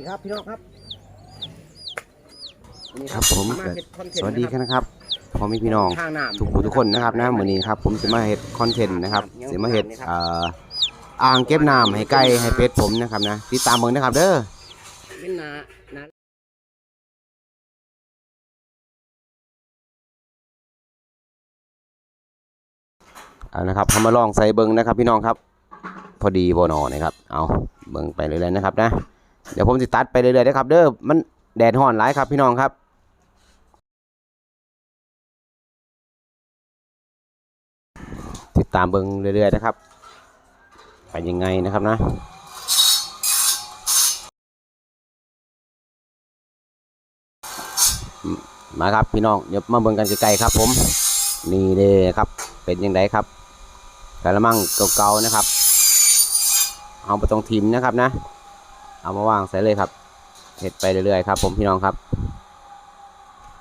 ดีครับพี่น้องครับนี่ครับผมาเฮ็ดคอนเทนต์สวัสดีนะนะครับพ่อแม่พี่น้องทางน้ำทุกผู้ทุกคนนะครับนะมื้อนี้ครับผมจะมาเฮ็ดคอนเทนต์นะครับจะมาเฮ็ดเอ่ออ่างเก็บน้ำให้ไก่ให้เป็ดผมนะครับนะติดตามเบิ่งนะครับเด้อเป็นนานาเอานะครับทำมาลองใส่เบิ่งนะครับพี่น้องครับ พอดีบ่หนอนะครับ เอาเบิ่งไปเรื่อยๆนะครับนะ เดี๋ยวผมสิตัดไปเรื่อยๆนะครับ เด้อมันแดดร้อนหลายครับพี่น้องครับติดตามเบิงเรื่อยๆนะครับไปยังไงนะครับนะมาครับพี่น้องเดี๋ยวมาเบิ่งกันใกลๆครับผมนี่เลยครับเป็นยังไงครับกระมังเก่าๆนะครับ เอาไปตรงทิมนะครับนะ เอามาวางใส่เลยครับเห็ดไปเรื่อยๆครับผมพี่น้องครับ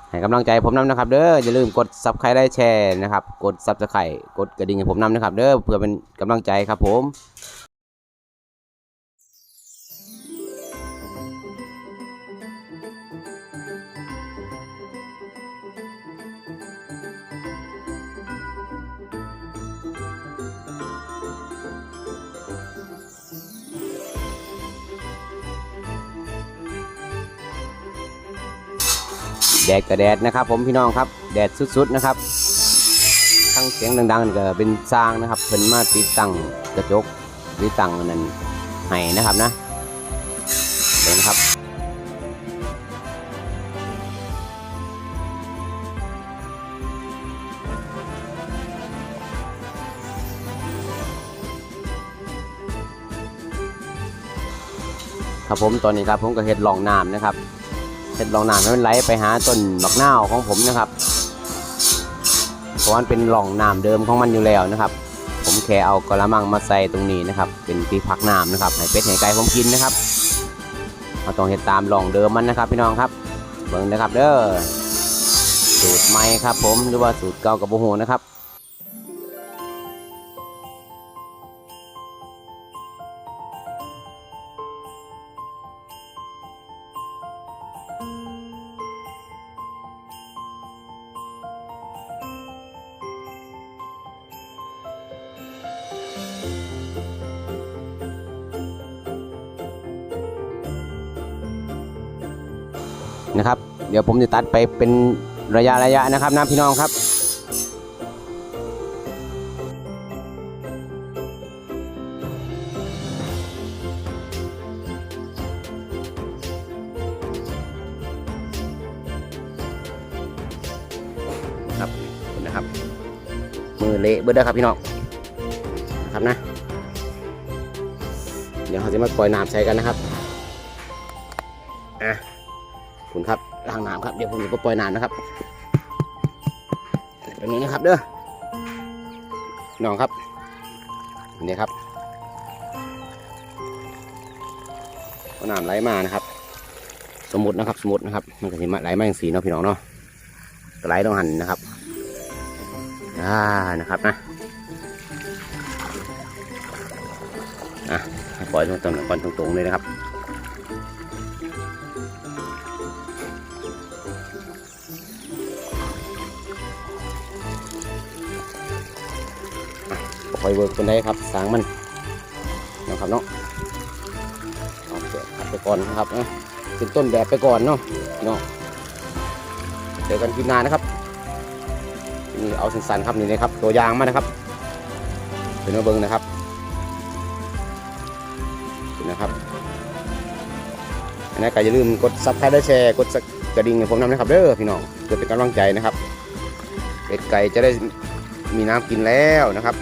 ให้กำลังใจผมนำนะครับ เด้ออย่าลืมกดซับสไครต์ได้แชร์นะครับ กดซับสไครต์กดกระดิ่งให้ผมนำนะครับ เด้อเพื่อเป็นกำลังใจครับผม แดดกระแดดนะครับ ผมพี่น้องครับแดดสุดๆนะครับทั้งเสียงดังๆก็เป็นสร้างนะครับเพิ่นมาติดตั้งกระจกติดตั้งนั้นให้นะครับนะเดี๋ยวนะครับครับผมตอนนี้ครับผมก็เฮ็ดลองน้ำนะครับ เสร็จลองน้ำให้มันไหลไปหาต้นบักนาวของผมนะครับเพราะว่ามันเป็นหล่องน้ำเดิมของมันอยู่แล้วนะครับ ผมแค่เอากระมังมาใส่ตรงนี้นะครับ เป็นที่พักน้ำนะครับให้เป็ดให้ไก่ผมกินนะครับเราต้องเห็ดตามหล่องเดิมมันนะครับ พี่น้องครับเบิ่งนะครับเด้อสูตรใหม่ครับ ผมหรือว่าสูตรเก่ากับโบโหนะครับ นะครับ เดี๋ยวผมจะตัดไปเป็นระยะระยะนะครับนะพี่น้องครับครับนะครับ มือเละเบิดเด้อครับพี่น้องนะครับนะ เดี๋ยวเราจะมาปล่อยน้ำใส่กันนะครับอะ คุณครับล้างน้ำครับเดี๋ยวผมจะปปล่อยน้ำนะครับตรงนี้นะครับเด้อน้องครับนี่ครับเอาน้ำไหลมานะครับ สมมตินะครับ สมมตินะครับ มันก็จะมาไหลมาอย่างสีเนาะพี่น้องเนาะไหลต้องหันนะครับอ่านะครับนะอะปล่อยตรงๆก่อนตรงๆเลยนะครับ คอยเวิร์กคนได้ครับสางมันนะครับเนาะเอาเสียบไปก่อนนะครับเนาะเป็นต้นแบบไปก่อนเนาะเนาะเจอกันคลิปหน้านะครับนี่เอาสันๆครับนี่นะครับ ตัวยางมานะครับเป็นมาเบิ้งนะครับนี่นะครับอันนี้ก็อย่าลืมกดซับสไครต์และแชร์กดกระดิ่งให้ผมนำนะครับเด้อพี่น้องเพื่อเป็นกำลังใจนะครับเป็ดไก่จะได้มีน้ำกินแล้วนะครับ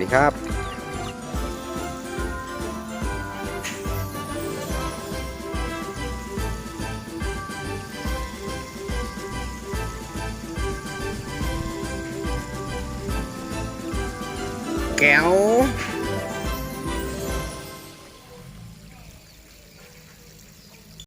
นี่ครับแก้ว